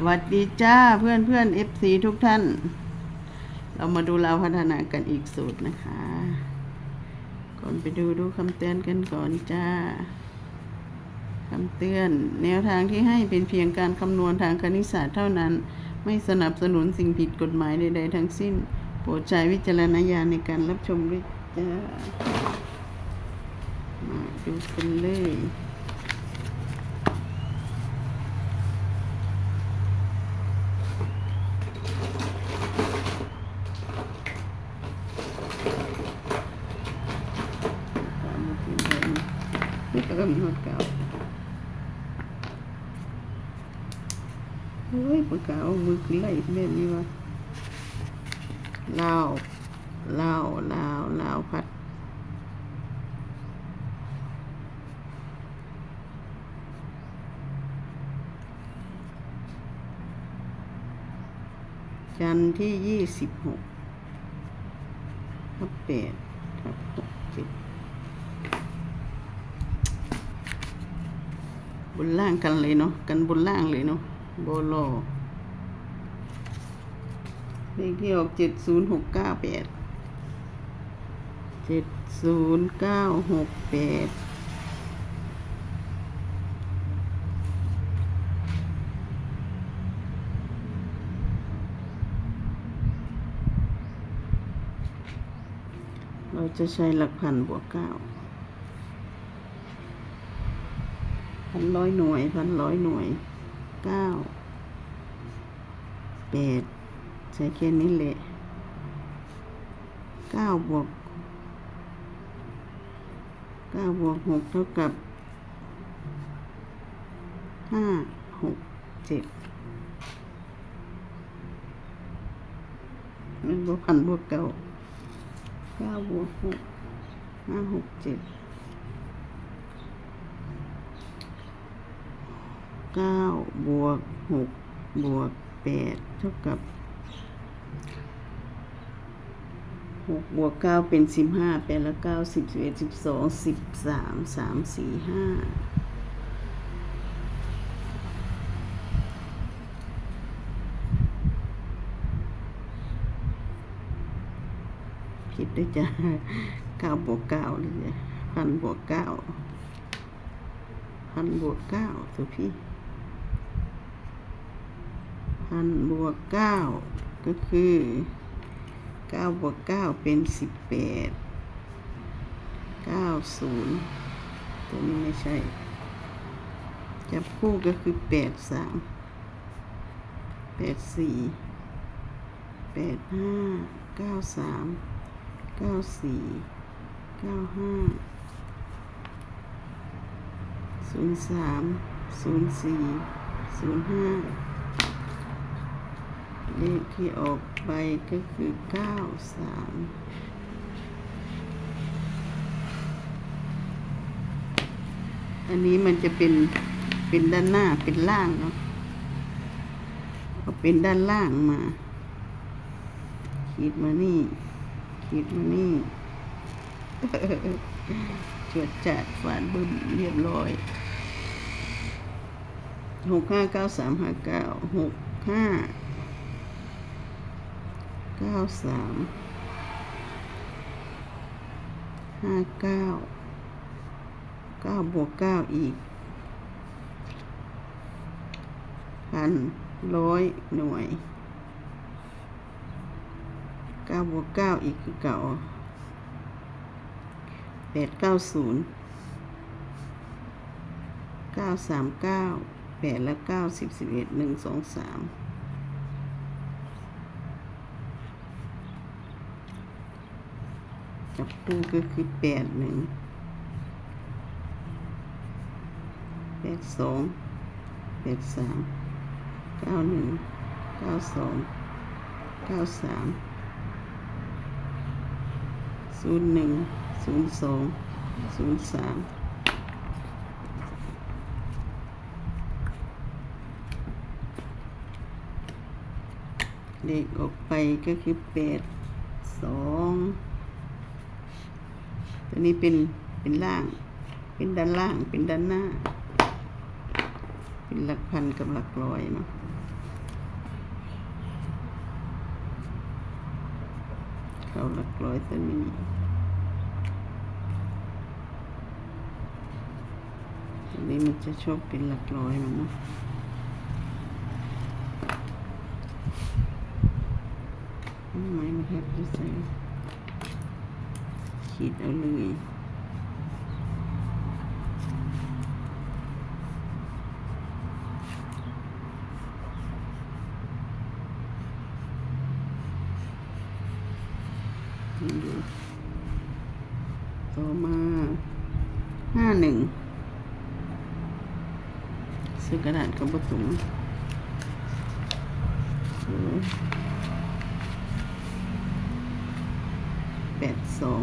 สวัสดีจ้าเพื่อนเพื่อนเอฟซีทุกท่าน เรามาดูเราพัฒนากันอีกสูตรนะคะ ก่อนไปดูดูคำเตือนกันก่อนจ้าคำเตือน แนวทางที่ให้เป็นเพียงการคำนวณทางคณิตศาสตร์เท่านั้น ไม่สนับสนุนสิ่งผิดกฎหมายใดๆทั้งสิ้น โปรดใช้วิจารณญาณในการรับชมด้วยจ้ามาดูกันเลย ตามมาเป็นแบบนี้ นี่ก็มีหอดเก่าเฮ้ยปากกาเอามือขึ้นไหลแบบนี้วะลาวลาวลาวลาวพัดจันทร์ที่ยี่สิบหกทับแปดทับหกเจ็ด บนล่างกันเลยเนาะกันบนล่างเลยเนาะโบโลเลขที่ออกเจ็ดศูนย์หกเก้าแปดเจ็ดศูนย์เก้าหกแปดเราจะใช้หลักพันบวกเก้า พันร้อยหน่วย พันร้อยหน่วยเก้าแปดใช้แค่นี้แหละเก้าบวกเก้าบวกหกเท่ากับห้าหกเจ็ดมันบวกพันบวกเก้าเก้าบวกหกห้าหกเจ็ด เก้าบวกหกบวกแปดเท่ากับหกบวกเก้าเป็นสิบห้าแปดแล้วเก้าสิบสิบเอ็ดสิบสองสิบสามสามสี่ห้าผิดด้วยจ้ะเก้าบวกเก้าเลยจ้ะพันบวกเก้าพันบวกเก้าตัวพี่ พันบวกเก้าก็คือเก้าบวกเก้าเป็นสิบแปดเก้าศูนย์ตัวนี้ไม่ใช่ จับคู่ก็คือแปดสามแปดสี่แปดห้าเก้าสามเก้าสี่เก้าห้าศูนย์สามศูนย์สี่ศูนย์ห้า เลขที่ออกไปก็คือเก้าสามอันนี้มันจะเป็นเป็นด้านหน้าเป็นล่างเนาะเอาเป็นด้านล่างมา ขีดมานี่ ขีดมานี่จวดจัดฝานบึ้มเรียบร้อยหกห้าเก้าสามห้าเก้าหกห้า ก้าสามห้าเก้าเก้าบวกเก้าอีกพันร้อยหน่วยเก้าบวกเก้าอีกคือเก่าแปดเก้าศูนย์เก้าสามเก้าแปดและเก้าสิบสิบเอ็ดหนึ่งสองสาม จับคู่ก็คือแปดหนึ่งแปดสองแปดสามเก้าหนึ่งเก้าสองเก้าสามศูนย์หนึ่งศูนย์สองศูนย์สามเลขออกไปก็คือแปดสอง ตัวนี้เป็นเป็นล่าง เป็นด้านล่าง เป็นด้านหน้า เป็นหลักพันกับหลักร้อยเนาะเขาหลักร้อยตัวนี้ตัวนี้มันจะชอบเป็นหลักร้อยมันเนาะไม้มันแทบจะใส่ ขีดเอาเลยต่อมาห้าหนึ่งซื้อกระดาษกับประตุงแปดสอง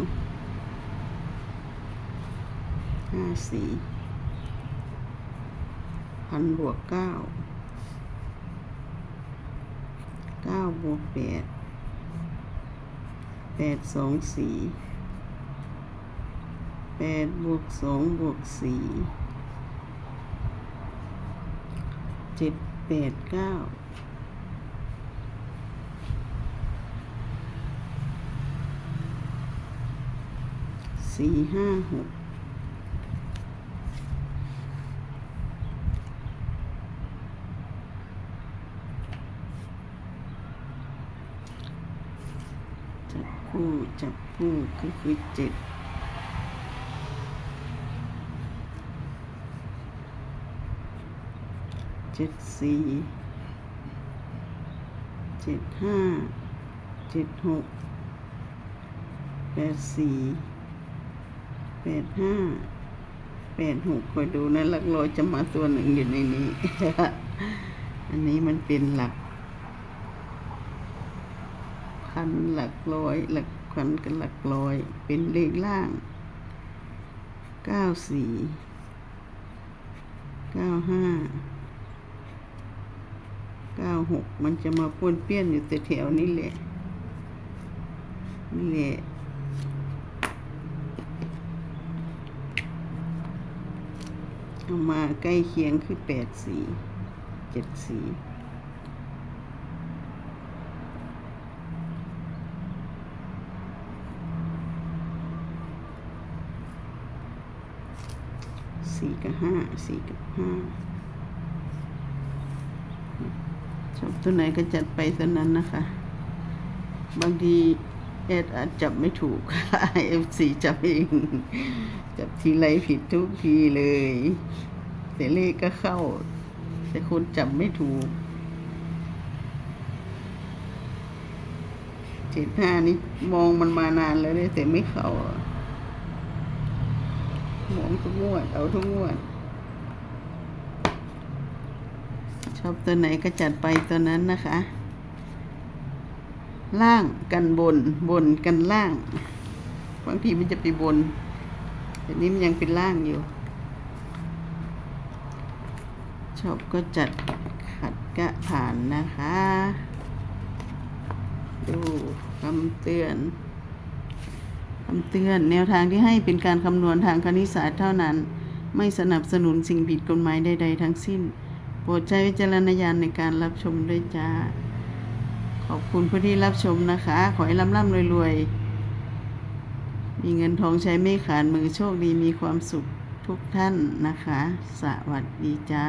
ห้าสี่พันบวกเก้าเก้าบวกแปดแปดสองสี่แปดบวกสองบวกสี่เจ็ดแปดเก้าสี่ห้าหกจับ คู่จับคู่ก็คือเจ็ดเจ็ดสี่เจ็ดห้าเจ็ดหกแปดสี่แปดห้าแปดหกคอยดูนะหลักร้อยจะมาตัวหนึ่งอยู่ในนี้ อันนี้มันเป็นหลัก พันหลักร้อย หลักพันกับหลักร้อย เป็นเลขล่างเก้าสี่เก้าห้าเก้าหกมันจะมาป้วนเปี้ยนอยู่แต่แถวนี้แหละนี่แหละเอามาใกล้เคียงคือแปดสี่เจ็ดสี่ สี่กับห้าสี่กับห้าชอบตัวไหนก็จัดไปตัวนั้นนะคะ บางทีแอดอาจจับไม่ถูกเอฟซีจับเอง จับทีไรผิดทุกทีเลย แต่เลขก็เข้า แต่คนจับไม่ถูกเจ็ดห้านี่มองมันมานานแล้วเนี่ยแต่ไม่เข้าอะ หมองทุกงวด เอาทุกงวด ชอบตัวไหนก็จัดไปตัวนั้นนะคะ ล่างกันบน บนกันล่าง บางทีมันจะไปบน แต่นี้มันยังเป็นล่างอยู่ ชอบก็จัดขัดกะผ่านนะคะ ดูคำเตือน คำเตือนแนวทางที่ให้เป็นการคำนวณทางคณิตศาสตร์เท่านั้น ไม่สนับสนุนสิ่งผิดกฎหมายใด ๆ ทั้งสิ้น โปรดใช้วิจารณญาณในการรับชมด้วยจ้า ขอบคุณผู้ที่รับชมนะคะ ขอให้ร่ำๆรวยๆ มีเงินทองใช้ไม่ขาดมือโชคดีมีความสุขทุกท่านนะคะ สวัสดีจ้า